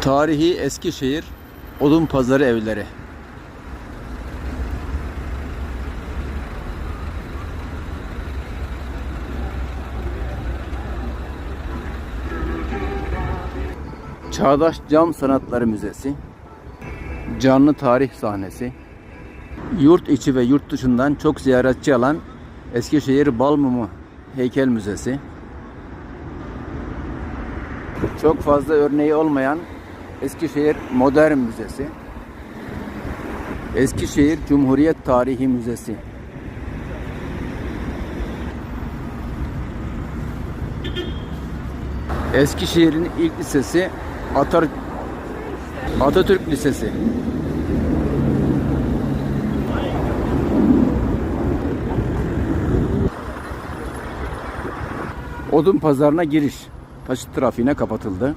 Tarihi Eskişehir Odun Pazarı evleri. Çağdaş Cam Sanatları Müzesi. Canlı tarih sahnesi. Yurt içi ve yurt dışından çok ziyaretçi alan Eskişehir Balmumu Heykel Müzesi. Çok fazla örneği olmayan Eskişehir Modern Müzesi. Eskişehir Cumhuriyet Tarihi Müzesi. Eskişehir'in ilk lisesi Atar Atatürk Lisesi. Odun pazarına giriş taşıt trafiğine kapatıldı.